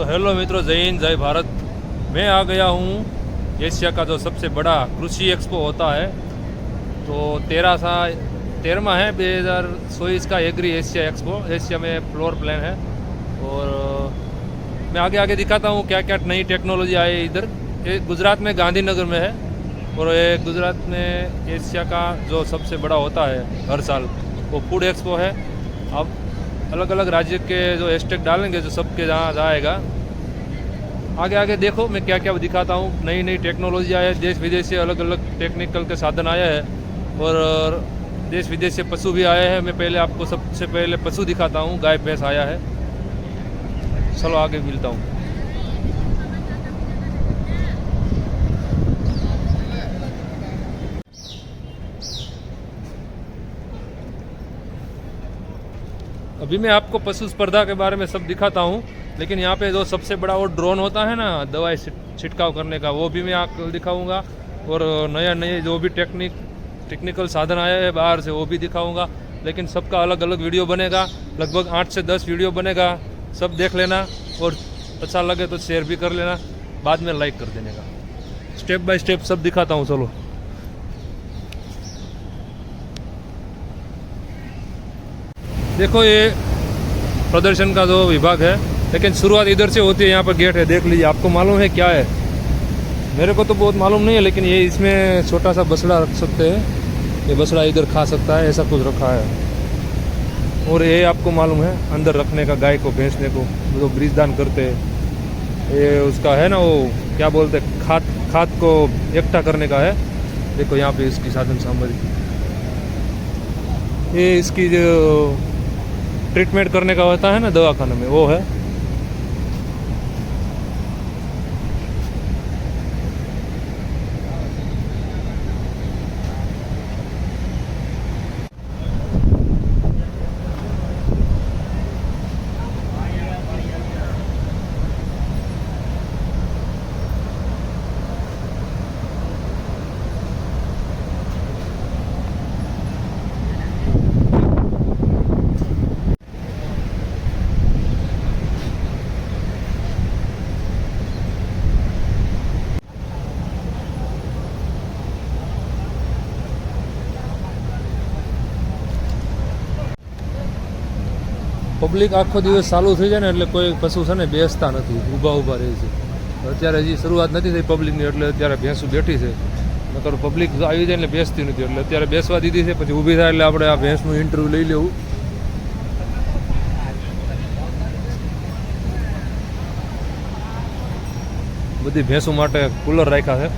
तो हेलो मित्रों, जय हिंद, जय भारत। मैं आ गया हूँ एशिया का जो सबसे बड़ा कृषि एक्सपो होता है। तो तेरह सा, तेरहवा है दो हज़ार चौबीस का एग्री एशिया एक्सपो एशिया में फ्लोर प्लान है। और मैं आगे आगे दिखाता हूँ क्या क्या नई टेक्नोलॉजी आई इधर। ये गुजरात में गांधीनगर में है। और ये गुजरात में एशिया का जो सबसे बड़ा होता है हर साल, वो फ़ूड एक्सपो है। अब अलग अलग राज्य के जो हैशटैग डालेंगे, जो सबके जहाँ जाएगा आगे आगे देखो, मैं क्या क्या दिखाता हूँ। नई नई टेक्नोलॉजी आया है देश विदेश से अलग अलग टेक्निकल के साधन आया है। और देश विदेश से पशु भी आए हैं। मैं पहले आपको सबसे पहले पशु दिखाता हूँ, गाय, भैंस आया है। चलो, आगे मिलता हूँ। अभी मैं आपको पशु स्पर्धा के बारे में सब दिखाता हूँ, लेकिन यहाँ पे जो सबसे बड़ा वो ड्रोन होता है ना, दवाई छिट- छिड़काव करने का, वो भी मैं आपको दिखाऊँगा। और नया नए जो भी टेक्निक टेक्निकल साधन आया है बाहर से, वो भी दिखाऊँगा। लेकिन सबका अलग अलग वीडियो बनेगा, लगभग आठ से दस वीडियो बनेगा। सब देख लेना और अच्छा लगे तो शेयर भी कर लेना। बाद में लाइक कर देने का। स्टेप बाय स्टेप सब दिखाता हूँ, चलो। देखो ये प्रदर्शन का जो विभाग है, लेकिन शुरुआत इधर से होती है, यहाँ पर गेट है, देख लीजिए, आपको मालूम है क्या है? मेरे को तो बहुत मालूम नहीं है, लेकिन ये इसमें छोटा सा बछड़ा रख सकते हैं। ये बछड़ा इधर खा सकता है, ऐसा कुछ रखा है। और ये आपको मालूम है, अंदर रखने का, गाय को भैंसने को, जो ब्रीज दान करते हैं। ये उसका है ना वो, क्या बोलते हैं, खाद खाद को इकट्ठा करने का है। देखो यहाँ पे इसकी साधन सामग्री। ये इसकी जो ट्रीटमेंट करने का होता है ना दवाखाना में वो है। પબ્લિક આખો દિવસ ચાલુ થઈ જાય ને એટલે કોઈ પશુ છે ને બેસતા નથી, ઊભા ઊભા રહે છે. અત્યારે હજી શરૂઆત નથી થઈ પબ્લિકની, એટલે અત્યારે ભેંસું બેઠી છે. નકર પબ્લિક આવી જાય એટલે બેસતી નથી, એટલે અત્યારે બેસવા દીધી છે, પછી ઊભી થાય એટલે આપણે આ ભેંસનું ઇન્ટરવ્યૂ લઈ લેવું. બધી ભેંસો માટે કુલર રાખ્યા છે.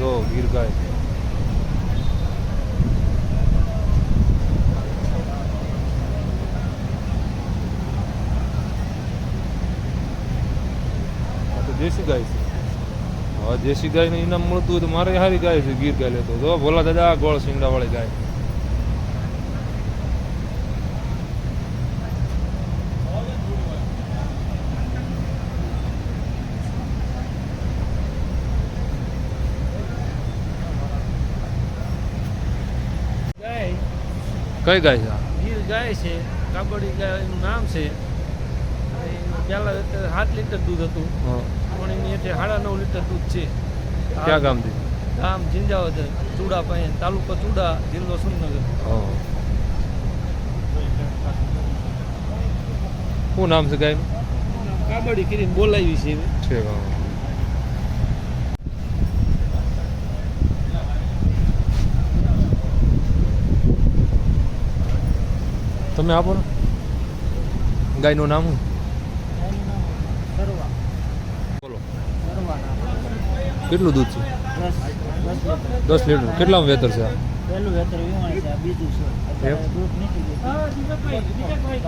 જો ગીર ગાય આ તો દેશી ગાય છે. હવે દેશી ગાયનું ઇનામ મળતું હોય તો મારે સારી ગાય છે ગીર ગાય લેતો. જો ભોલા દાદા ગોળ સિંગડા વાળી ગાય. કઈ ગાય છે ગીર ગાય છે કાબડી ગાય એનું નામ છે. પેલા અત્યારે સાત લીટર દૂધ હતું. હા. એટલે સાડા નવ લીટર દૂધ છે ક્યાં ગામથી ગામ ઝીંઝાવદર ચૂડા પાસે તાલુકો ચૂડા જિલ્લો સુરનગર હા. શું નામ છે ગાય કાબડી કરીને બોલાવી છે. છે તમે આપો ને ગાયનું નામ શું બોલો કેટલું દૂધ છે? દસ લીટર. કેટલા વેતર છે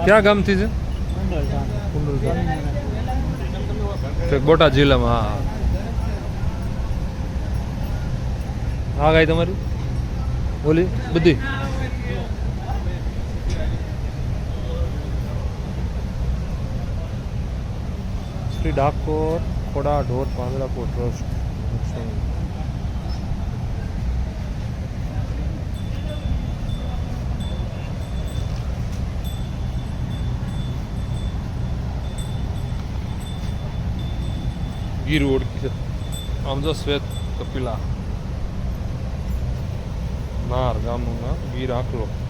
ક્યાં ગામથી છે? બોટાદ જિલ્લામાં હા હા. ગાય તમારી? બોલી બધી? શ્રી ડાકોર ખોડા ઢોર પાંદડાપુર ટ્રસ્ટ. रोड की आमजा श्वेत कपिला नार गामूँगा वीर आँख लोग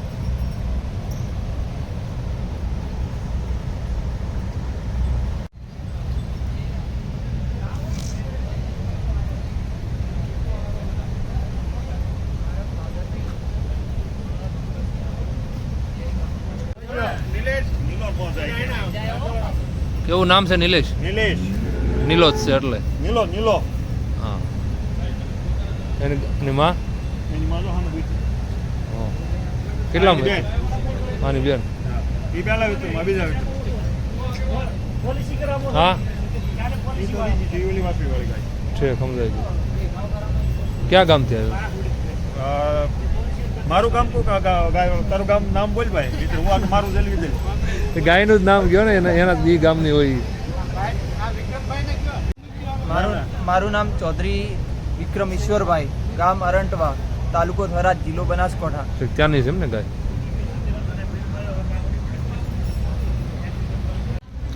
કેવું નામ છે નિલેશ? નિલેશ. નિલોજ છે એટલે. નીલો નીલો. હા. એની એની માં? એની માનો હામે બીજું હા. કેટલા માં. આની બેન. ઈ પહેલા વિતરમાં બીજા વિતર પોલિસી કરાવો હા? છે સમજાય ગયું. ક્યાં ગામથી આવ્યો? મારું ગામ કો તારું ગામ નામ બોલ ભાઈ. હું આ મારું જલ્દી દે એ ગાયનું જ નામ ગયો ને એના બી ગામ ગામની હોય મારું મારું નામ ચૌધરી વિક્રમ ઈશ્વરભાઈ ગામ અરંટવા તાલુકો થરાદ જિલ્લો બનાસકાંઠા. ત્યાંની છે એમ ને ગાય?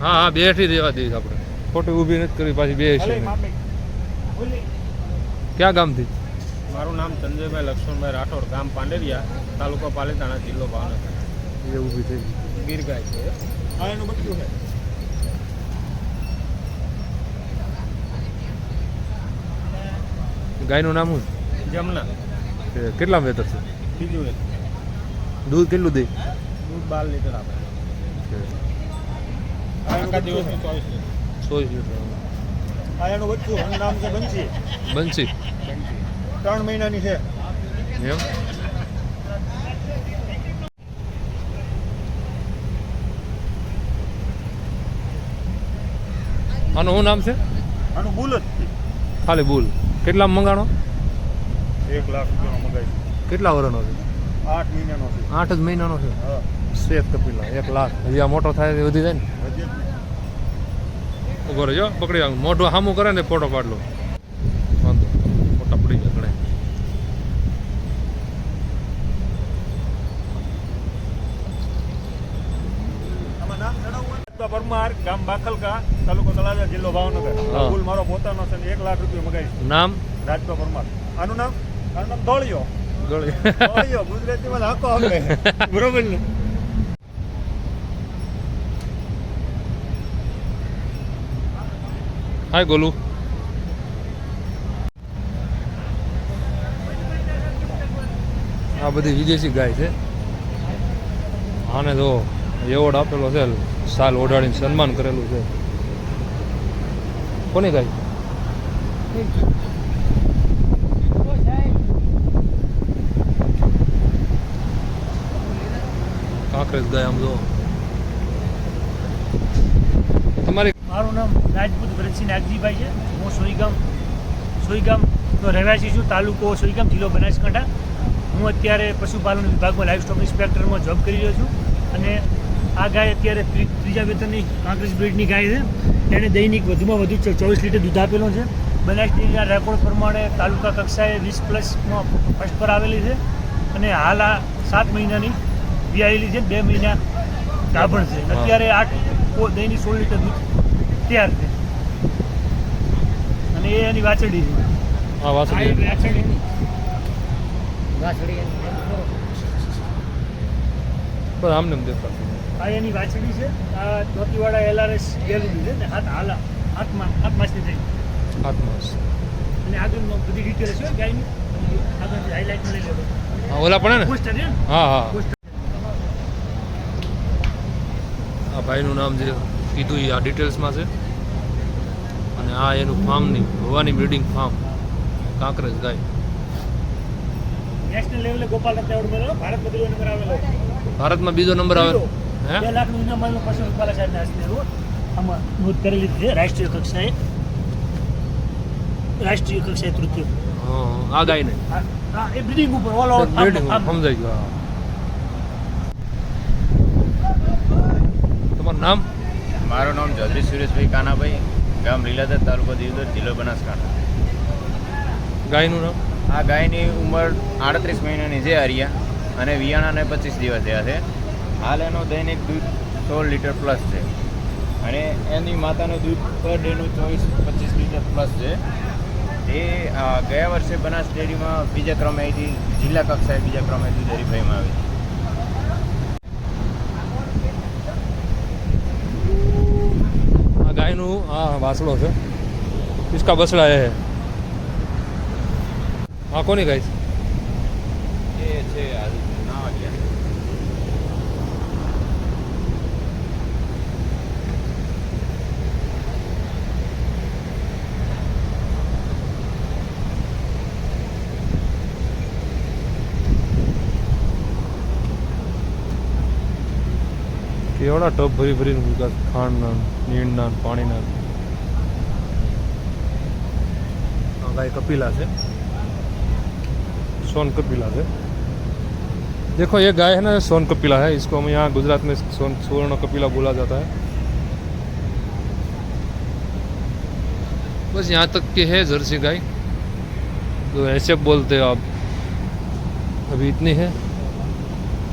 હા હા બેઠી દેવા દઈશ આપણે. ખોટી ઊભી નથી કરી પાછી બે ક્યાં ગામથી? મારું નામ સંજયભાઈ લક્ષ્મણભાઈ રાઠોડ ગામ પાંડેરિયા તાલુકો પાલીતાણા જિલ્લો ભાવનગર. એ ઊભી થઈ ગીર ગાય છે. આ એનું બચ્ચું છે. ગાયનું નામ શું? જમના. કેટલા વેતર છે? બીજું વેતર. દૂધ કેટલું દે? દૂધ બાર લીટર આપે. ચોવીસ લીટર. બંસી બંસી ત્રણ મહિનાની છે. એમ? આનું શું નામ છે? આનું બુલ જ છે. ખાલી ભૂલ કેટલા મંગાણો? એક લાખ રૂપિયાનો મંગાવી કેટલા વર્ષનો છે? આઠ મહિનાનો છે. આઠ જ મહિનાનો છે? હા. શ્વેત કપિલા એક લાખ. હજી આ મોટો થાય વધી જાય ને. ઊભો રહેજો પકડી મોઢું સામું કરે ને ફોટો પાડ લો વાંધો ફોટા પડી જાય ઘણા આમાં નામ તો પરમાર ગામ બાખલકા તાલુકો તળાજા જિલ્લો ભાવનગર. હા. મારો પોતાનો છે એક લાખ રૂપિયા મગાવી નામ? રાજકો પરમાર. આનું નામ? આનું નામ દોળિયો. દોળિયો. ગુજરાતીમાં હાકો આપણે બરોબર ને? હાય ગોલુ. આ બધી વિદેશી ગાય છે. આને જો એવોર્ડ આપેલો છે. સાલ ઓઢાડીને સન્માન કરેલું છે. કોની ગાય? કાંકરેજ ગાય આમ જો. તમારી મારું નામ રાજપૂત ભરતસિંહ નાગજીભાઈ છે. હું સોઈગામ સોઈગામ નો રહેવાસી છું. તાલુકો સોઈગામ જિલ્લો બનાસકાંઠા. હું અત્યારે પશુપાલન વિભાગમાં લાઇફ સ્ટોક ઇન્સ્પેક્ટરમાં જોબ કરી રહ્યો છું. અને આ ગાય અત્યારે ત્રીજા વેતનની કાંકરેજ બ્રિડની ગાય છે. તેણે દૈનિક વધુમાં વધુ ચો- ચોવીસ લીટર દૂધ આપેલું છે. બનાસ ડેરીના રેકોર્ડ પ્રમાણે તાલુકા કક્ષાએ વીસ પ્લસમાં ફર્સ્ટ પર આવેલી છે અને હાલ આ સાત મહિનાની વિયાયેલી છે. બે મહિના ગાભણ છે. અત્યારે આઠ દહીંની સોળ લીટર દૂધ તૈયાર છે. અને એ એની વાછડી છે. હા વાસળી એક વાછડી બસ આમને દેખાતું. આ એની વાછડી છે. આ ધોતીવાળા એલઆરએસ ગેલું છે ને હાથ હાલા હાથમાં હાથ માસની થઈ માસ અને આગળ બધી ડિટેલ છે ગાયની. આગળ હાઇલાઇટ મળી લેવો હા ઓલા પણ ને? પોસ્ટર ને? હા હા. આ ભાઈનું નામ જે કીધું એ આ ડિટેલ્સમાં છે. અને આ એનું ફાર્મની ભવાની બ્રીડિંગ ફાર્મ કાંકરેજ ગાય. નેશનલ લેવલે ગોપાલ રત્ન એવોર્ડ મળેલો ભારત બધું નંબર આવેલો. ભારતમાં બીજો નંબર આવે. હે બે લાખનું ઇનામ પછી રૂપાલા સાહેબના હસ્તે આમાં નોંધ કરેલી છે રાષ્ટ્રીય કક્ષાએ રાષ્ટ્રીય કક્ષાએ તૃતીય. આ ગાય હા હા, એ બ્રિડિંગ ઉપર ઓલ ઓવર સમજાઈ ગયો તમારું નામ? મારું નામ ચૌધરી સુરેશભાઈ કાનાભાઈ ગામ લીલાધર તાલુકો દીવદર જિલ્લો બનાસકાંઠા. ગાયનું નામ? આ ગાયની ઉંમર આડત્રીસ મહિનાની છે હરિયા અને વિયાણાને પચીસ દિવસ થયા છે. હાલ એનો દૈનિક દૂધ સોળ લીટર પ્લસ છે. અને એની માતાનું દૂધ પર ડેનું ચોવીસ પચીસ લીટર પ્લસ છે. એ ગયા વર્ષે બનાસ ડેરીમાં બીજા ક્રમે આવી જિલ્લા કક્ષાએ બીજા ક્રમે હરીફાઈમાં આવી હતી. ગાયનું આ વાસળો છે. ઇસકા બસડા હે. આ કોની ગાય એ છે આ કેવડા ટબ ભરી ભરીને મૂકા ખાંડના નીણના પાણીના આ ગાય કપિલા છે सोन कपिला है देखो ये गाय है ना सोन कपिला है इसको हम यहाँ गुजरात में सोन स्वर्ण कपिला बोला जाता है बस यहाँ तक की है जर्सी गाय तो ऐसे बोलते हो आप अभी इतनी है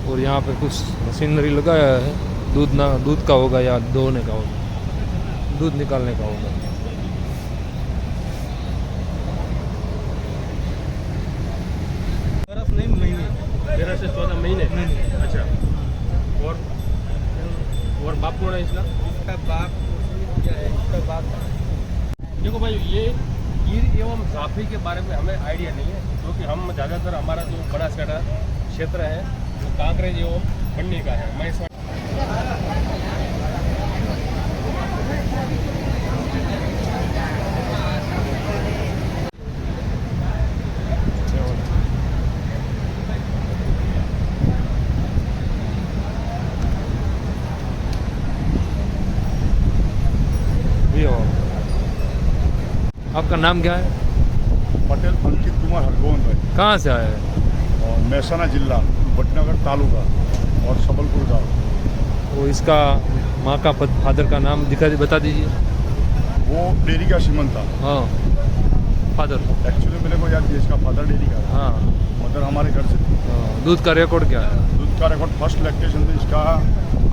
और यहाँ पे कुछ मशीनरी लगाया है दूध ना दूध का होगा या दोने का होगा? दूध निकालने का होगा। तेरह से चौदह महीने? अच्छा। और और बाप कौन है इसका? इसका बाप इसका बाप देखो भाई ये गिर एवं जाफी के बारे में हमें आइडिया नहीं है क्योंकि हम ज़्यादातर हमारा जो बड़ा बनासकाठा क्षेत्र है वो कांकरेज एवं बन्नी का है महेशवाड़ा ये और आपका नाम क्या है? पटेल अंकित कुमार हरगोवन भाई। कहाँ से आए? और मेहसाना जिला भटनगर तालुका और सबलपुर गाँव। तो इसका माँ का फादर का नाम दिखा दी बता दीजिए। वो डेरी का सीमन था। हाँ फादर। एक्चुअली मेरे को याद इसका फादर डेरी का हाँ। मदर हमारे घर से थी। हाँ, दूध का रिकॉर्ड क्या है? दूध का रिकॉर्ड फ़र्स्ट लैक्टेशन था इसका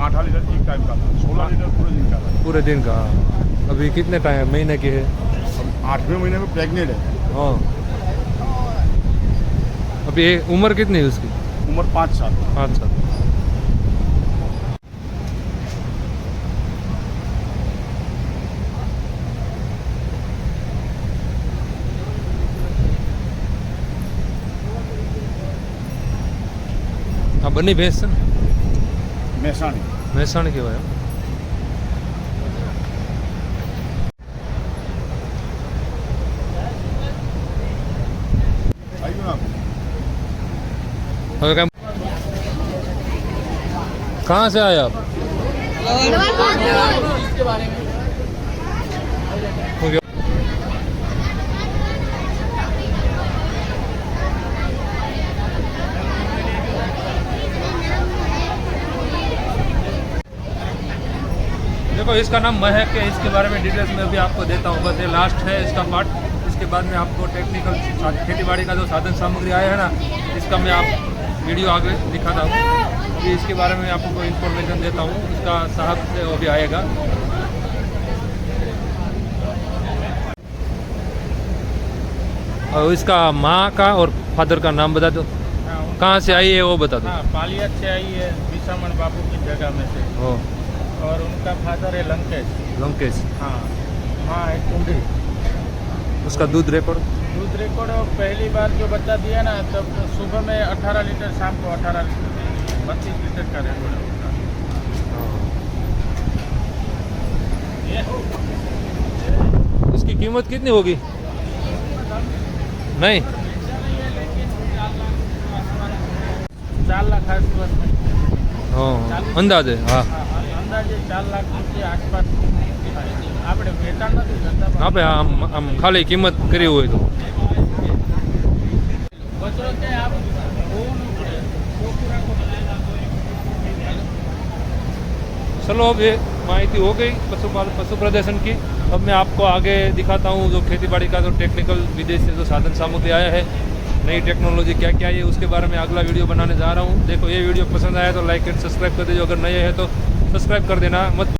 आठ लीटर एक टाइम का था सोलह लीटर पूरे दिन का पूरे दिन का हाँ। अभी कितने टाइम महीने के है? आठवें महीने में प्रेग्नेंट है हाँ अभी ये उम्र कितनी है उसकी उम्र पाँच साल पाँच साल આ બંને ભેંસ છે ને મહેસાણી મહેસાણી કહેવાય कहाँ से आए आप? देखो, इसका नाम महक है इसके बारे में डिटेल्स में भी आपको देता हूँ। बस ये लास्ट है इसका पार्ट इसके बाद में आपको टेक्निकल खेती बाड़ी का जो साधन सामग्री आया है ना, इसका मैं आप वीडियो आगे दिखाता हूँ। अभी इसके बारे में आपको कोई इन्फॉर्मेशन देता हूँ। इसका साहब से वो भी आएगा। और इसका माँ का और फादर का नाम बता दो। कहाँ से आई है वो बता दो। हाँ पालियत से आई है विशामण बाबू की जगह में से। और उनका फादर है लंकेश। लंकेश। हाँ हाँ है कुंडी उसका दूध रिकॉर्ड दूध रिकॉर्ड पहली बार जो बच्चा दिया ना तब तो सुबह में 18 लीटर शाम को 18 लीटर बत्तीस लीटर का रिकॉर्ड है उसका उसकी कीमत कितनी होगी नहीं चार लाख आसपास में हाँ અંદાજે હા हाँ, અંદાજે ચાર લાખ રૂપિયા આસપાસ થાય. આપણે વેચાણ નથી કરતા પણ આપણે આમ આમ ખાલી કિંમત કરી હોય તો બચરો ક્યાંય આપ હોવું ન પડે ચોખ્ખું રાખવું चलो अब ये माहिती हो गई पशुपाल पशु प्रदर्शन की अब मैं आपको आगे दिखाता हूँ जो खेती बाड़ी का जो टेक्निकल विदेश से जो साधन सामग्री आया है नई टेक्नोलॉजी क्या क्या है उसके बारे में अगला वीडियो बनाने जा रहा हूँ देखो ये वीडियो पसंद आया तो लाइक एंड सब्सक्राइब कर दीजिए अगर नए हैं तो सब्सक्राइब कर देना मत